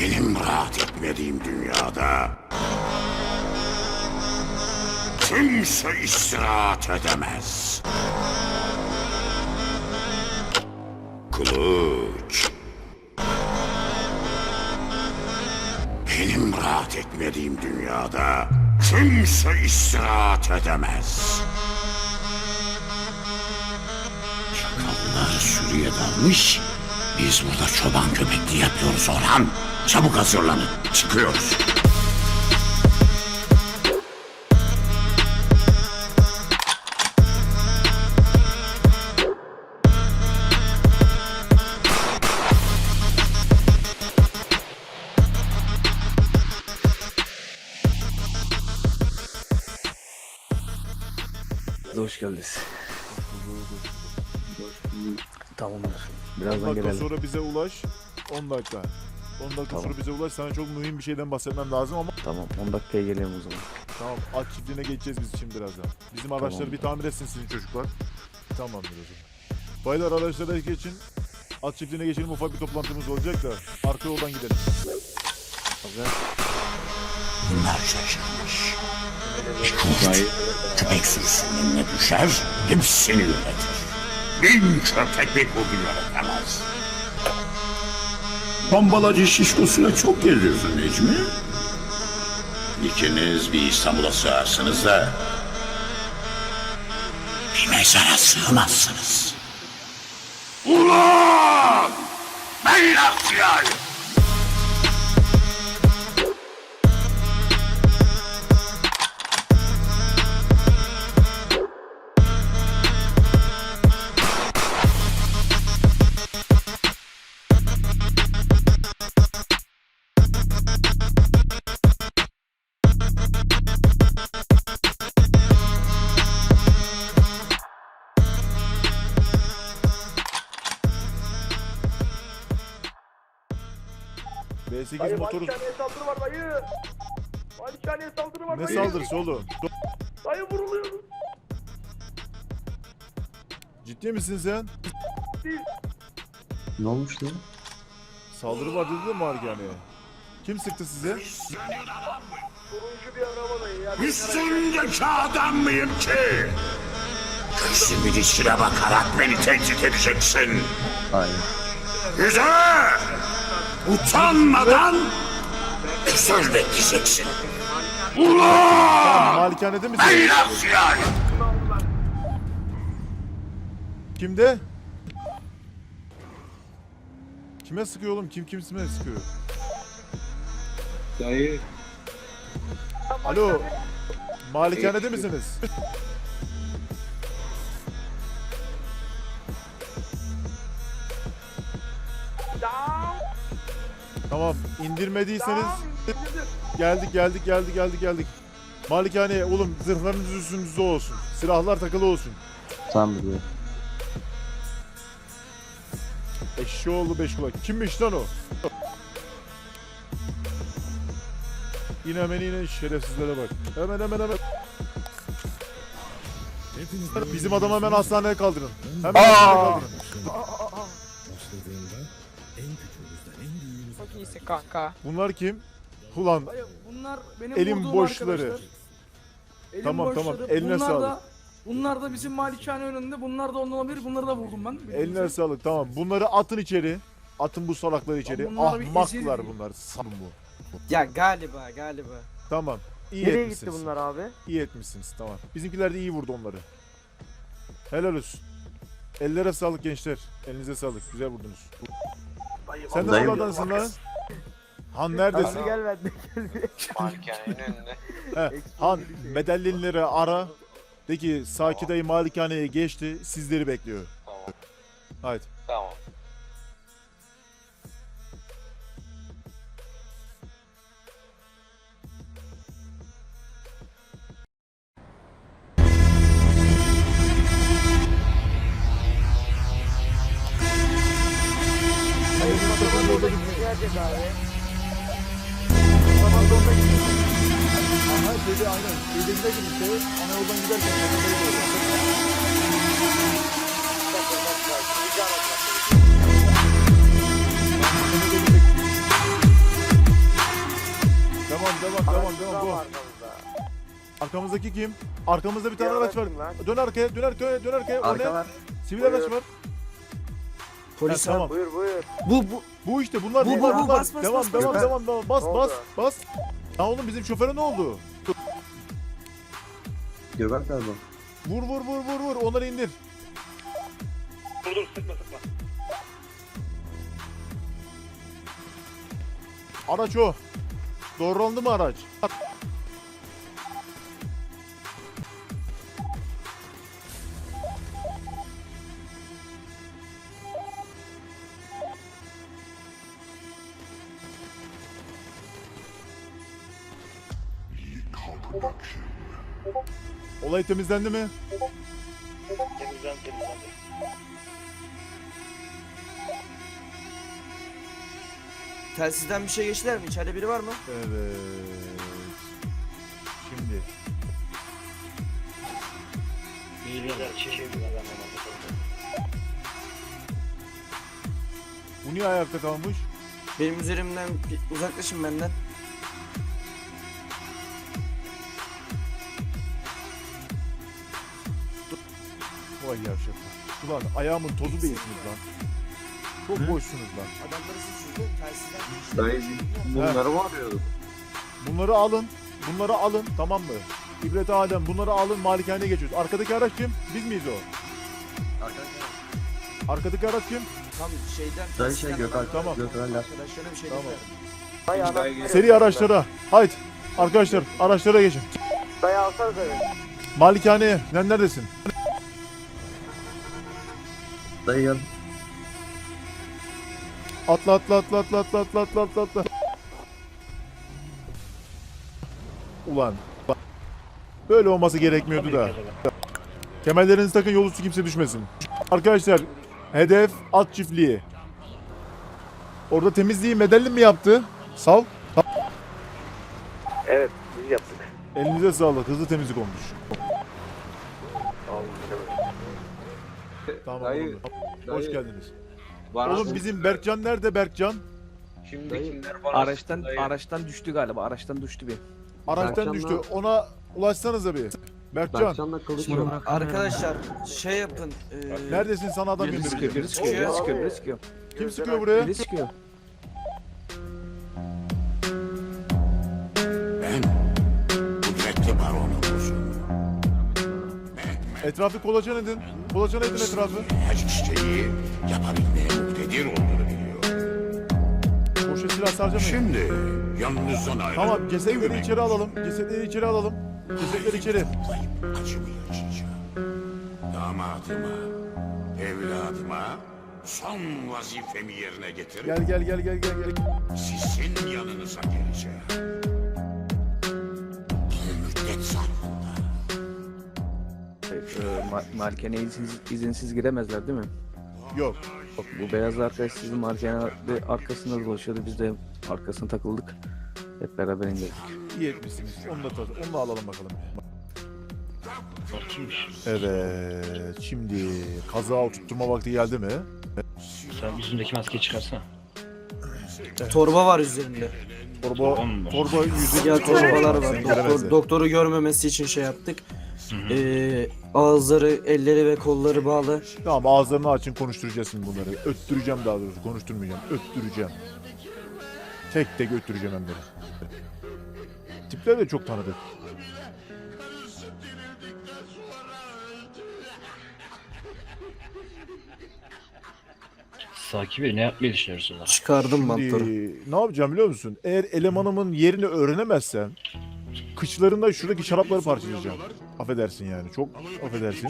Benim rahat etmediğim dünyada kimse istirahat edemez. Kılıç. Benim rahat etmediğim dünyada kimse istirahat edemez. Çakallar sürüye dalmış. Biz burada çoban köpekliği yapıyoruz Orhan. Çabuk hazırlanın. Çıkıyoruz. Hoş geldiniz. Tamamdır. 10 Birazdan dakika gelelim. sonra bize ulaş. 10 dakika. 10 dakika Tamam. sonra bize ulaş. Sana çok mühim bir şeyden bahsetmem lazım ama Tamam 10 dakikaya geliyorum o zaman. tamam at çiftliğine geçeceğiz biz şimdi birazdan. Bizim araçları Tamam. bir tamir etsin sizin çocuklar. Tamamdır o zaman. Baylar araçlara geçin. At çiftliğine geçelim ufak bir toplantımız olacak da arka yoldan gidelim. Bunlar şaşırmış. Bir kurt köpek sürüsünün önüne düşer, hepsini yönetir. Bin köpek bir kurdu yönetemez. Bombalacı şişkosuna çok geliyorsun Necmi. İkiniz bir İstanbul'a sığarsınız da bir mezara sığmazsınız. Ulan! Ben Akyay! V8 Dayı motoru... Malikaneye saldırı var dayı. Malikaneye saldırı var Ne dayı. saldırısı oğlum? Dayı vuruluyoruz. Ciddi misin sen? Ne olmuş lan? Saldırı var dedi de Margane'ye. Kim sıktı size? Turuncu bir araba dayı ya. Üstündeki adam mıyım ki? Gözümün içine bakarak beni tehdit edeceksin. Hayır. Güzel. Utanmadan küsür bekleyeceksin. Ulan! Malikanede misin? Ben Akyay! Kimde? Kime sıkıyor oğlum? Kim kim kime sıkıyor? Dayı Alo. Malikanede misiniz? Tamam. indirmediyseniz geldik geldik geldik geldik geldik. Malikaneye oğlum zırhlarınız üstünüzde olsun. Silahlar takılı olsun. Tamam biliyorum. Eşşoğlu beş kulak. Kimmiş lan o? İn hemen in şerefsizlere bak. Hemen hemen hemen. Bizim adamı hemen hastaneye kaldırın. Hemen hastaneye kaldırın. İyisin kanka. Bunlar kim? Ulan Dayı bunlar benim Elim vurduğum boşları. arkadaşlar. Elim Tamam, tamam. Eline bunlar sağlık. Da, bunlar da bizim malikane önünde. Bunlar da ondan olabilir. Bunları da vurdum ben. eline sağlık tamam. Bunları atın içeri. Atın bu salakları içeri. bunlara bir Ahmaklar ezil- bunlar. Sabun bu. Ya galiba galiba. Tamam. İyi Nereye etmişsiniz. gitti bunlar abi? İyi etmişsiniz tamam. Bizimkiler de iyi vurdu onları. Helal olsun. Ellere sağlık gençler. Elinize sağlık. Güzel vurdunuz. Sen de Dayım. sıradanısın lan. Han neredesin? Abi gel ben de He, Han medallinleri ara. De ki Saki dayı malikaneye geçti. Sizleri bekliyor. Tamam. Haydi. Tamam. gelecek abi. Anadolu'da gidiyor. Aha dedi aynen. Dedemde gidiyor. Şey, Anadolu'dan giderken dedemde gidiyor. Devam devam devam devam bu. Arkamızdaki kim? Arkamızda bir tane araç var. Dön arkaya, dön arkaya, dön arkaya. O ne? Sivil araç var. Polis tamam. Buyur buyur. Bu bu. Bu işte bunlar. Bu, bunlar, bu, bu, bunlar. bas, bas, devam, bas, devam, bas. devam, devam. Bas, Ne bas, oldu? bas. Ya oğlum bizim şoföre ne oldu? Göbek galiba. Vur, vur, vur, vur, vur. Onları indir. Araç o. Doğrulandı mı araç? Olay temizlendi mi? Telsizden bir şey geçtiler mi? İçeride biri var mı? Evet. Şimdi. Bu niye ayakta kalmış? Benim üzerimden uzaklaşın benden. Ulan ayağımın tozu değilsiniz lan. Çok boşsunuz lan. Adamları siz. Telsizden Bunları mı arıyorduk? Bunları alın. Bunları alın tamam mı? İbret Alem bunları alın malikaneye geçiyoruz. Arkadaki araç kim? Biz miyiz o? Arkadaki araç kim? tam şeyden Dayı şey telsizden Gökhan. adamlar- Tamam. Gökhan laf. Arkadaşlara bir şey Tamam. demiyorum. Dayı. Seri araçlara. Haydi. Arkadaşlar araçlara geçin. Dayı alsana dayı. Malikaneye. Sen neredesin? Dayı gel. Atla atla atla atla atla atla atla atla atla. Ulan. bak. Böyle olması gerekmiyordu da. Kemerlerinizi takın yol üstü kimse düşmesin. Arkadaşlar hedef at çiftliği. Orada temizliği medellin mi yaptı? Sal. Evet biz yaptık. Elinize sağlık. Hızlı temizlik olmuş. Tamam. Dayı, oğlum. Hoş dayı. geldiniz. Oğlum bizim Berkcan nerede Berkcan? Şimdi kimler var? Araçtan araçtan düştü galiba. Araçtan düştü bir. Araçtan Berkcan'la- düştü. Ona ulaşsanıza bir. Berkcan. Berkcan'la kılıç yok. Arkadaşlar şey yapın. E, Neredesin sana adam Biri sıkıyor, biri göndereceğim. sıkıyor, biri Çıkıyor. sıkıyor, biri sıkıyor. Kim sıkıyor buraya? Biri sıkıyor. Etrafı kolaçan edin. Kolaçan edin etrafı. Her şeyi yapabilmeye muktedir olduğunu biliyor. Boşa silah sarcamayın. Şimdi yanınızdan ayrılıp... Tamam cesetleri içeri alalım. Cesetleri içeri alalım. Cesetleri içeri. Toplayıp acımı yaşayacağım. Damadıma, evladıma son vazifemi yerine getirip Gel gel gel gel gel gel. sizin yanınıza geleceğim. Ma- Malikaneye izinsiz, izinsiz giremezler değil mi? Yok. Bak, bu beyaz arkadaş sizin malikane arkasında dolaşıyordu. Biz de arkasına takıldık. Hep beraber indirdik. İyi etmişsiniz. Onu da tadı. Onu da alalım bakalım. Evet. Şimdi kaza oturtturma vakti geldi mi? Sen yüzündeki maskeyi çıkarsana. torba var üzerinde. Torba, Tamam torba yüzü Ya torbalar var. Seni Doktor, göremezler. doktoru görmemesi için şey yaptık. Ee, ağızları, elleri ve kolları bağlı. Tamam ağızlarını açın konuşturacağız şimdi bunları. Öttüreceğim daha doğrusu konuşturmayacağım. Öttüreceğim. Tek tek öttüreceğim hem de. Tipler de çok tanıdık. Saki Bey ne yapmayı düşünüyorsunuz? Çıkardım bantları. Şimdi, ne yapacağım biliyor musun? Eğer elemanımın yerini öğrenemezsem kıçlarında şuradaki şarapları parçalayacağım. Affedersin yani. Çok affedersin.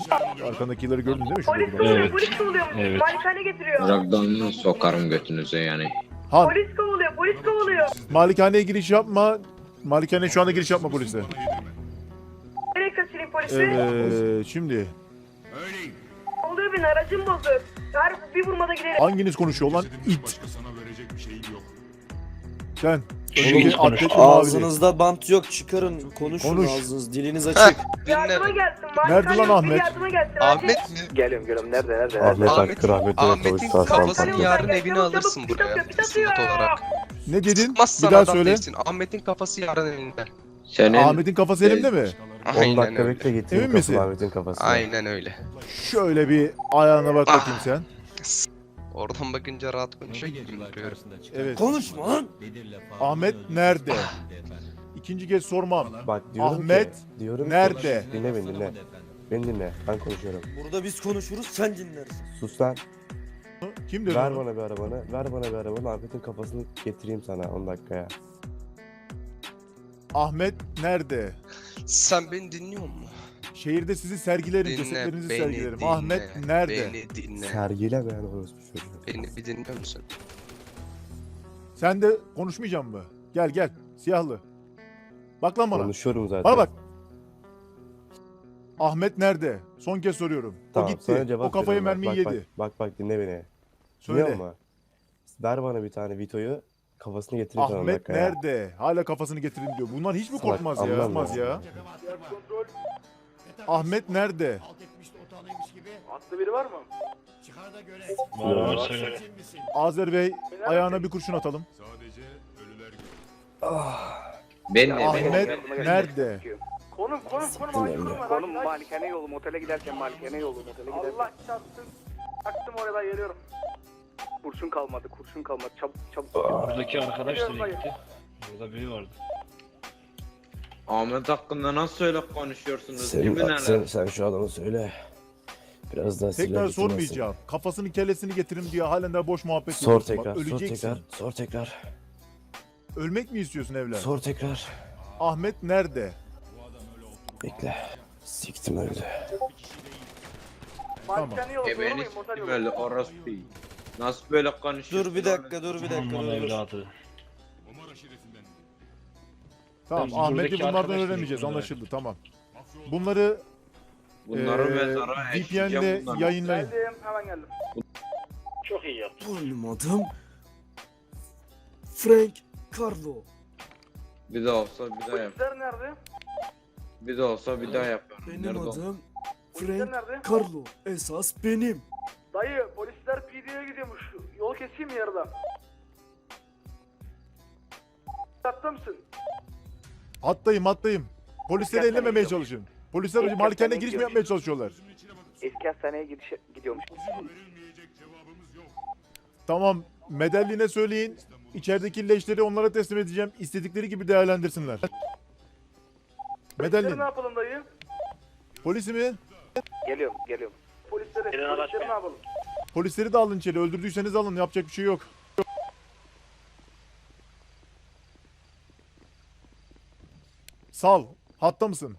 Arkandakileri gördün değil mi? Şurada Polis bir kovalıyor, Evet. polis kovalıyor. Evet. Malikane getiriyor. Lockdown'u sokarım götünüze yani. Han, Polis kovalıyor, polis kovalıyor. malikaneye giriş yapma. Malikaneye şu anda giriş yapma polise. Nereye kaçırayım polisi? Evet, şimdi Öyleyim. Ne oluyor benim aracım bozuk. Her bir vurmada giderim. hanginiz konuşuyor lan? İt. Sen. Şimdi Öndeki konuş. atletli Ağzınızda bant yok çıkarın konuşun Konuş. ağzınız diliniz açık. Yardıma gelsin. Nerede lan Ahmet? Yardıma gelsin. Ahmet mi? Geliyorum geliyorum. Nerede nerede? Ahmet, nerede? Ahmet, Ahmet'in kafasını Acil. yarın evine çabuk, alırsın çabuk, buraya. Isınat atıyor. olarak. Ne dedin? Sıkmazsan Bir daha adam söyle. değilsin. Ahmet'in kafası yarın elinde. Senin Ahmet'in kafası elimde mi? Aynen dakika öyle. bekle getireyim Emin misin? kapı Ahmet'in kafasına. Aynen öyle. Şöyle bir ayağına bak Ah. bakayım sen. Oradan bakınca rahat konuşuyor gibi. Evet. Konuşma lan. Ahmet nerede? İkinci kez sormam. Bak diyorum Ahmet ki, diyorum ki- nerede? dinle beni dinle. Beni dinle. Ben konuşuyorum. Burada biz konuşuruz sen dinlersin. Sus lan. Kim dedi Ver onu? bana bir arabanı. Ver bana bir arabanı. Ahmet'in kafasını getireyim sana 10 dakikaya. Ahmet nerede? Sen beni dinliyor musun? Şehirde sizi sergilerim, Dinle, cesetlerinizi beni sergilerim. dinle, Ahmet nerede? Beni dinle. Sergile ben orospu çocuğu. Beni bir dinliyor musun? Sen de konuşmayacak mı? Gel gel, siyahlı. Bak lan bana. Konuşuyorum zaten. Bana bak. Ahmet nerede? Son kez soruyorum. Tamam, o gitti. cevap O kafayı veriyorum. mermiyi bak, yedi. Bak, bak bak dinle beni. Söyle. Dinliyor musun? Ver bana bir tane Vito'yu. Kafasını sana 10 Ahmet dakikaya. nerede? Hala kafasını getirin diyor. Bunlar hiç mi Salak, korkmaz ya? anlamam Korkmaz ya. Ahmet nerede? Atlı biri var mı? Var var söyle. Azer Bey ayağına bir kurşun atalım. Ben de Ahmet nerede? Konum konum konum dinle. konum. Konum malikane yolu motele giderken malikane yolu motele giderken. Allah çarpsın. Aktım oraya geliyorum. Kurşun kalmadı kurşun kalmadı çabuk çabuk. Buradaki arkadaş da gitti. Burada biri vardı. Ahmet hakkında nasıl öyle konuşuyorsunuz? Sen, Değil mi bak, sen, sen şu adamı söyle. Biraz daha silah Tekrar getirmesin. sormayacağım. Kafasını kellesini getirin diye halen daha boş muhabbet Sor yapıyorsun. Bak, tekrar, sor öleceksin. tekrar, sor tekrar, Ölmek mi istiyorsun evlat? sor tekrar. Ahmet nerede? Bekle. Siktim öldü. Doğru Ebeni s**tim öyle orospu. Nasıl böyle konuşuyorsun? Dur bir dakika dur bir dakika dur. evladı. Tamam Biz Ahmet'i buradaki bunlardan arkadaş öğrenmeyeceğiz dedik anlaşıldı tamam. Bunları Bunları eee, mezara VPN'le eşleyeceğim bunları. yayınlayın. Geldim hemen geldim. Çok iyi yaptın. Benim adım Frank Carlo. Bir daha olsa bir daha yap. Polisler nerede? Bir daha olsa bir daha yap. Benim Nerede o? adım Polisler Frank nerede? Carlo. Esas benim. Dayı polisler PD'ye gidiyormuş. Yol keseyim mi yarıda? Hatta mısın? Hattayım hattayım. Polisleri Dikkat ellememeye edin. çalışın. Polisler Dikkat malikaneye edin. giriş mi yapmaya çalışıyorlar? Eski hastaneye gidiş gidiyormuş. Tamam medalline söyleyin. İçerideki leşleri onlara teslim edeceğim. İstedikleri gibi değerlendirsinler. Medallin. ne yapalım dayı? Polisi mi? Geliyorum geliyorum. Polisleri, polisleri ne yapalım? Polisleri de alın içeri. Öldürdüyseniz alın. Yapacak bir şey yok. Sal. Hatta mısın?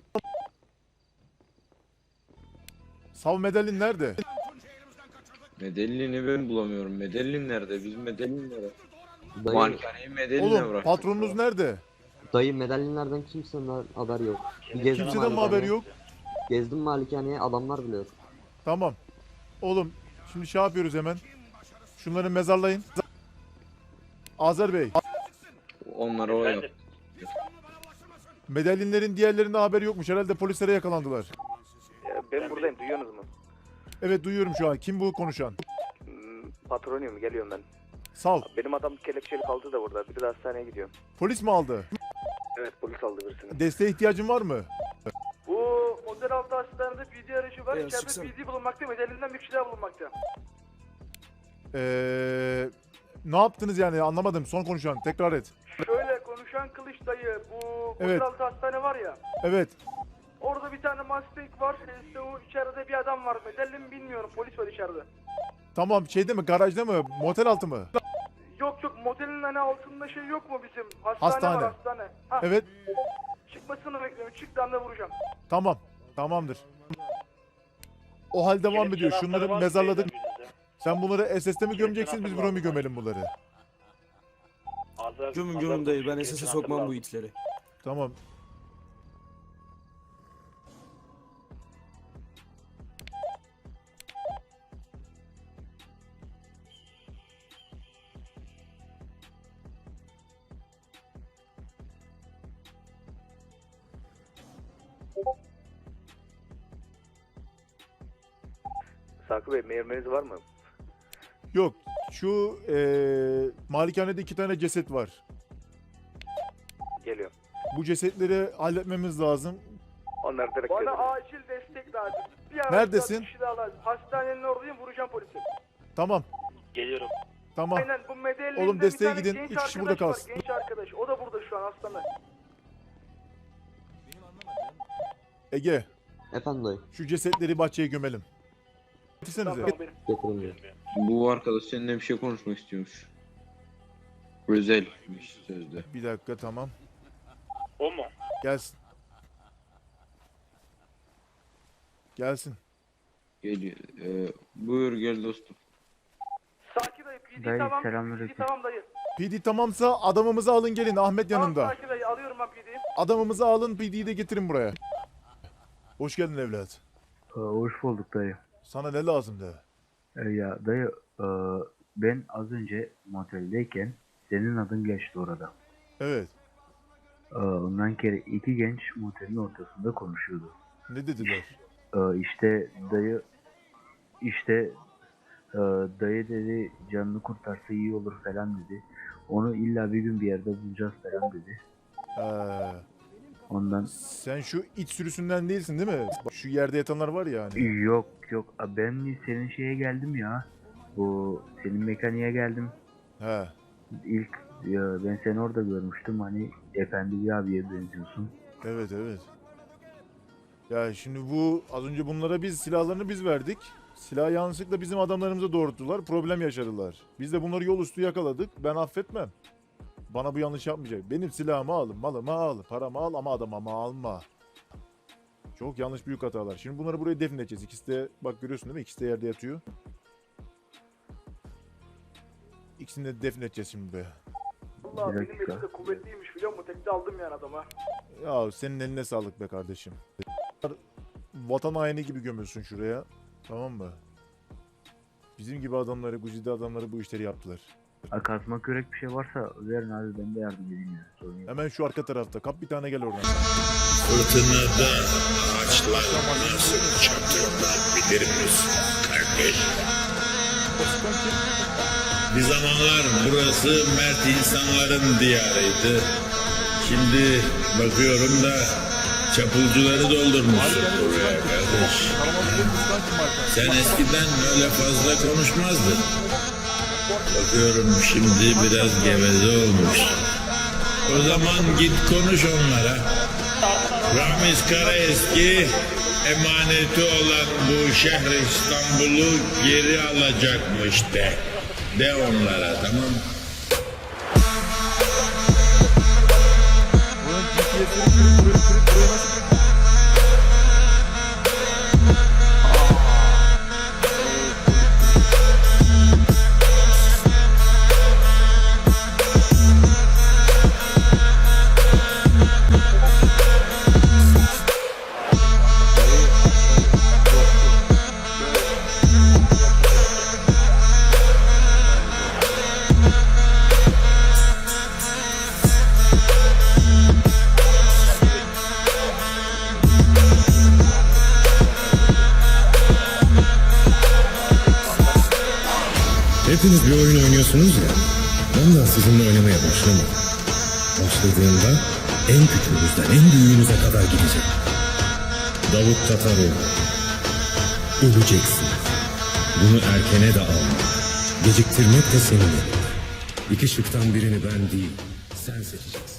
Sal medalin nerede? Medellini ben bulamıyorum. Medellin nerede? Biz Medellin nerede? Dayı, Mankaneyi Medellin Oğlum bırak. patronunuz nerede? dayı medallinlerden kimsenin haber yok. Bir gezdim Kimseden mi malikaneye- haberi yok? Gezdim malikaneye adamlar biliyor. Tamam. Oğlum şimdi şey yapıyoruz hemen. Şunları mezarlayın. Azer Bey, Onları o yap. Medallinlerin diğerlerinde haberi yokmuş. Herhalde polislere yakalandılar. Ben buradayım duyuyorsunuz mu? Evet duyuyorum şu an. Kim bu konuşan? Hmm, Patronuyum geliyorum ben. Sal. Benim adam kelepçeli kaldı da burada. Biri de hastaneye gidiyor. Polis mi aldı? Evet polis aldı birisini. Desteğe ihtiyacın var mı? Bu model altı hastanede PD aracı var. Beyaz İçeride çıksana. PD bulunmakta. Medelinden bir kişi daha bulunmakta. Ee, ne yaptınız yani anlamadım. Son konuşan. Tekrar et. Şöyle konuşan kılıç dayı. Bu Evet. altı hastane var ya. Evet. Orada bir tane Mustang var. İşte o içeride bir adam var. Medellin bilmiyorum. Polis var içeride. Tamam şeyde mi? Garajda mı? Motel altı mı? Yok yok motelin hani altında şey yok mu bizim? Hastane, Hastane. var hastane. Ha, Evet. Çıkmasını bekliyorum. Çıktı anda vuracağım. Tamam. Tamamdır. O hal devam ediyor. Şunları mezarladık. Sen bunları SS'te mi gömeceksin biz buraya mı gömelim bunları? Gömün gömün dayı ben esese sokmam bu itleri. Tamam. Sakı Bey meyirmeniz var mı? Yok. Şu eee malikanede iki tane ceset var. Geliyor. Bu cesetleri halletmemiz lazım. Onlar direkt Bana acil destek lazım. Bir araç Neredesin? daha, bir kişi daha lazım. Hastanenin oradayım vuracağım polisi. Tamam. Geliyorum. Tamam. Aynen bu medelliğinde Oğlum desteğe gidin, üç kişi burada arkadaş var, kalsın. Genç arkadaş. O da burada şu an hastane. Ege Efendim dayı. şu cesetleri bahçeye gömelim. Getirsenize. Bu arkadaş seninle bir şey konuşmak istiyormuş. Özelmiş sözde. Bir dakika tamam. O mu? Gelsin. Gelsin. Geliyor. Ee, buyur gel dostum. Saki dayı PD Dayı, tamam. selamünaleyküm. PD tamam dayı. PD tamamsa adamımızı alın gelin Ahmet yanında. Tamam Saki dayı alıyorum ben PD'yi. Adamımızı alın PD'yi de getirin buraya. Hoş geldin evlat. hoş bulduk dayı. Sana ne lazım de? ya dayı ben az önce moteldeyken senin adın geçti orada. Evet. ondan kere iki genç motelin ortasında konuşuyordu. Ne dediler? işte dayı işte dayı dedi canını kurtarsa iyi olur falan dedi. Onu illa bir gün bir yerde bulacağız falan dedi. Ee, Ondan sen şu iç sürüsünden değilsin değil mi? Bak, Şu yerde yatanlar var ya hani. yok yok ben senin şeye geldim ya. Bu senin mekaniğe geldim. He. İlk ya ben seni orada görmüştüm hani efendi bir abiye benziyorsun. Evet evet. Ya şimdi bu az önce bunlara biz silahlarını biz verdik. Silah yanlışlıkla bizim adamlarımıza doğrulttular. Problem yaşadılar. Biz de bunları yol üstü yakaladık. Ben affetmem. Bana bu yanlış yapmayacak. Benim silahımı alın, malımı al, paramı al ama adamımı alma. Çok yanlış büyük hatalar. Şimdi bunları buraya defnedeceğiz. İkisi de bak görüyorsun değil mi? İkisi de yerde yatıyor. İkisini de defnedeceğiz şimdi be. Allah Bir benim elimde kuvvetliymiş biliyor musun? Tekte aldım yani adama. Ya senin eline sağlık be kardeşim. Vatan haini gibi gömülsün şuraya. Tamam mı? Bizim gibi adamları, Guzi'de adamları bu işleri yaptılar. Kazma kürek bir şey varsa verin abi ben de yardım edeyim ya. Sorun yok. Hemen şu arka tarafta. Kap bir tane gel oradan. Fırtınada ağaçlar nasıl çatırlar bilir misin kardeş? Bir zamanlar burası mert insanların diyarıydı. Şimdi bakıyorum da çapulcuları doldurmuşsun buraya kardeş. Sen eskiden öyle fazla konuşmazdın. Bakıyorum şimdi biraz geveze olmuş. O zaman git konuş onlara. Ramiz Karaeski emaneti olan bu şehri İstanbul'u geri alacakmış de. De onlara tamam mı? Sizinle oynamaya başlamadım. Başladığında en küçüğünüzden en büyüğünüze kadar gidecek. Davut Tataroğlu. Öleceksin. Bunu erkene de almak. Geciktirmek de senin. İki şıktan birini ben değil, sen seçeceksin.